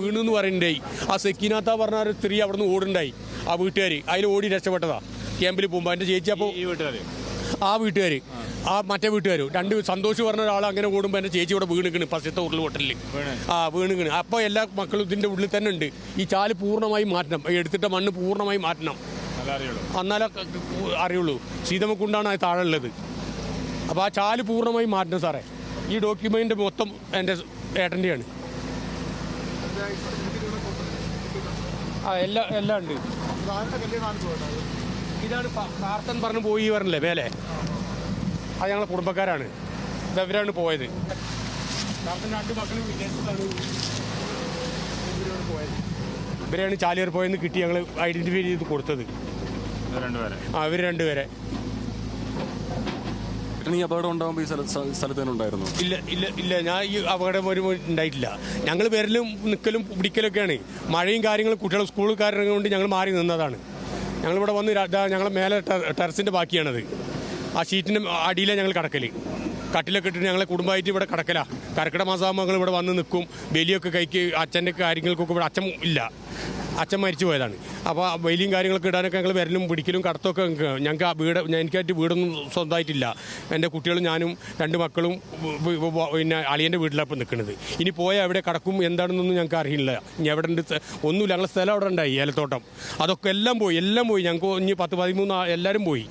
വീണു എന്ന് പറയുന്നുണ്ടായി ആ സെക്കിനാത്ത പറഞ്ഞ ഒരു സ്ത്രീ അവിടെ നിന്ന് ഓടുണ്ടായി. ആ വീട്ടുകാർ അതിൽ ഓടി രക്ഷപ്പെട്ടതാ. ക്യാമ്പിൽ പോകുമ്പോൾ എന്റെ ചേച്ചി അപ്പോൾ ആ വീട്ടുകാർ ആ മറ്റേ വീട്ടുകാർ രണ്ട് സന്തോഷ് പറഞ്ഞ ഒരാൾ അങ്ങനെ ഓടുമ്പോൾ എന്റെ ചേച്ചി ഇവിടെ വീണിക്കണ്. ഫസ്റ്റത്തെ ഉരുൾ ഹോട്ടലിൽ വീണ്. ആ വീണിക്കണ്. അപ്പോൾ എല്ലാ മക്കളും ഇതിന്റെ ഉള്ളിൽ തന്നെ ഉണ്ട്. ഈ ചാൽ പൂർണമായി മാറ്റണം. എടുത്തിട്ട മണ്ണ് പൂർണമായി മാറ്റണം. എന്നാലേ അറിയുള്ളൂ. സീതമക്കുണ്ടാണ് അത് താഴെ ഉള്ളത്. അപ്പോൾ ആ ചാൽ പൂർണമായി മാറ്റണം സാറേ. ഈ ഡോക്യുമെന്റ് മൊത്തം എന്റെ ഏട്ടന്റെയാണ് ആ എല്ലാം എല്ലാം ഉണ്ട്. ഇതാണ് പ- കാർത്തൻ പറഞ്ഞു പോയി പറഞ്ഞില്ലേ മേലെ? അത് ഞങ്ങളെ കുടുംബക്കാരാണ്. ഇതെവരാണ് പോയത്. കാർത്തൻ രണ്ട് മക്കളും വിദേശത്താണ് ഇവരാണ് പോയത് ഇവരെയാണ് ചാലിയർ പോയെന്ന് കിട്ടി ഞങ്ങൾ ഐഡന്റിഫൈ ചെയ്ത് കൊടുത്തത്. ആ ഇവർ രണ്ടുപേരെ. ഈ അപകടം ഉണ്ടാകുമ്പോൾ ഈ സ്ഥല സ്ഥലത്ത് തന്നെ ഉണ്ടായിരുന്നു? ഇല്ല ഇല്ല ഇല്ല. ഞാൻ ഈ അപകടം ഒരു ഉണ്ടായിട്ടില്ല. ഞങ്ങൾ വരലും നിൽക്കലും പിടിക്കലൊക്കെയാണ്. മഴയും കാര്യങ്ങളും കുട്ടികൾ സ്കൂൾ കാരണം കൊണ്ട് ഞങ്ങൾ മാറി നിന്നതാണ്. ഞങ്ങളിവിടെ വന്ന് ഞങ്ങളെ മേലെ ടെറസിന്റെ ബാക്കിയാണത്. ആ ഷീറ്റിന്റെ അടിയിലാണ് ഞങ്ങൾ കിടക്കൽ. കട്ടിലൊക്കെ ഇട്ടിട്ട് ഞങ്ങളെ കുടുംബമായിട്ട് ഇവിടെ കിടക്കല. കർക്കിടക മാസമാകുമ്പോൾ ഞങ്ങൾ ഇവിടെ വന്ന് നിൽക്കും ബലിയൊക്കെ കൈക്ക് അച്ഛന്റെ കാര്യങ്ങൾക്കൊക്കെ ഇവിടെ അച്ഛൻ ഇല്ല. അച്ഛൻ മരിച്ചു പോയതാണ്. അപ്പോൾ ആ ബലിയും കാര്യങ്ങളൊക്കെ ഇടാനൊക്കെ ഞങ്ങൾ വരലും പിടിക്കലും കടത്തൊക്കെ ഞങ്ങൾക്ക് ആ വീട് എനിക്കായിട്ട് വീടൊന്നും സ്വന്തമായിട്ടില്ല. എന്റെ കുട്ടികളും ഞാനും രണ്ട് മക്കളും പിന്നെ അളിയന്റെ വീട്ടിലപ്പം ഇപ്പോൾ നിൽക്കുന്നത് ഇനി പോയാൽ എവിടെ കടക്കും എന്താണെന്നൊന്നും ഞങ്ങൾക്ക് അറിയില്ല. ഇനി എവിടെ ഉണ്ട് ഒന്നുമില്ല. ഞങ്ങളുടെ സ്ഥലം അവിടെ ഉണ്ടായി ഏലത്തോട്ടം. അതൊക്കെ എല്ലാം പോയി എല്ലാം പോയി. ഞങ്ങൾക്ക് ഇനി പത്ത് പതിമൂന്ന് എല്ലാവരും പോയി.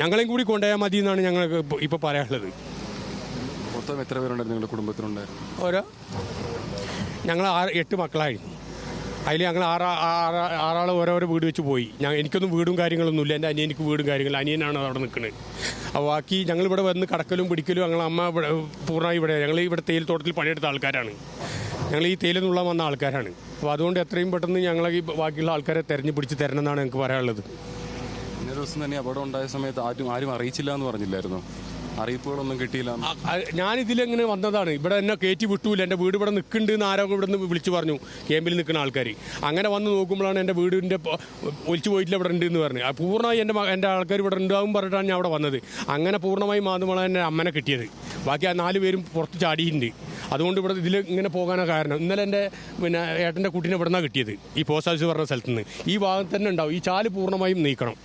ഞങ്ങളെയും കൂടി കൊണ്ടുപോയാൽ മതി എന്നാണ് ഞങ്ങൾക്ക് ഇപ്പോൾ പറയാനുള്ളത്. മൊത്തം എത്ര പേരുണ്ടായിരുന്നു നിങ്ങളുടെ കുടുംബത്തിലുണ്ടായിരുന്നു ഓരോ? ഞങ്ങൾ ആറ് എട്ട് മക്കളായിരുന്നു. അതിൽ ഞങ്ങൾ ആറാ ആറാ ആറാൾ ഓരോരോ വീട് വെച്ച് പോയി. ഞാൻ എനിക്കൊന്നും വീടും കാര്യങ്ങളൊന്നുമില്ല എന്റെ അനിയനിക്ക് വീടും കാര്യങ്ങളും. അനിയനാണ് അവിടെ നിൽക്കുന്നത് അപ്പോൾ ബാക്കി ഞങ്ങൾ ഇവിടെ വന്ന് കടക്കലും പിടിക്കലും ഞങ്ങൾ അമ്മ ഇവിടെ പൂർണമായി ഇവിടെ ഞങ്ങൾ ഇവിടെ തേയിൽ തോട്ടത്തിൽ പണിയെടുത്ത ആൾക്കാരാണ്. ഞങ്ങൾ ഈ തേയില നിന്നുള്ള വന്ന ആൾക്കാരാണ്. അപ്പോൾ അതുകൊണ്ട് എത്രയും പെട്ടെന്ന് ഞങ്ങൾ ഈ ബാക്കിയുള്ള ആൾക്കാരെ തെരഞ്ഞു പിടിച്ച് തരണം എന്നാണ് ഞങ്ങൾക്ക് പറയാനുള്ളത്. ഇന്നേ ദിവസം തന്നെ അപകടം ഉണ്ടായ സമയത്ത് ആരും ആരും അറിയിച്ചില്ല എന്ന് പറഞ്ഞില്ലായിരുന്നു? അറിയിപ്പുകളൊന്നും കിട്ടിയില്ല ഞാൻ ഇതിലെങ്ങനെ വന്നതാണ്. ഇവിടെ എന്നെ കയറ്റി വിട്ടൂല. എന്റെ വീട് ഇവിടെ നിൽക്കുന്നുണ്ട് എന്ന് ആരോ ഇവിടെ നിന്ന് വിളിച്ചു പറഞ്ഞു. ക്യാമ്പിൽ നിൽക്കുന്ന ആൾക്കാർ അങ്ങനെ വന്ന് നോക്കുമ്പോഴാണ് എന്റെ വീടിന്റെ ഒലിച്ചു പോയിട്ടില്ല ഇവിടെ ഉണ്ട് എന്ന് പറഞ്ഞു. പൂർണമായി എന്റെ എന്റെ ആൾക്കാർ ഇവിടെ ഉണ്ടാവും പറഞ്ഞിട്ടാണ് ഞാൻ അവിടെ വന്നത്. അങ്ങനെ പൂർണമായി മാതുമ്പോഴാണ് എന്റെ അമ്മനെ കിട്ടിയത്. ബാക്കി ആ നാല് പേരും പുറത്ത് ചാടിയിട്ടുണ്ട്. അതുകൊണ്ട് ഇവിടെ ഇതിൽ ഇങ്ങനെ പോകാനാണ് കാരണം. ഇന്നലെ എന്റെ പിന്നെ ഏട്ടന്റെ കുട്ടീനെ ഇവിടെ നിന്നാണ് കിട്ടിയത്. ഈ പോസ്റ്റ് ഓഫീസ് പറഞ്ഞ സ്ഥലത്ത് നിന്ന്. ഈ ഭാഗത്ത് തന്നെ ഉണ്ടാവും. ഈ ചാൽ പൂർണമായും നീക്കണം.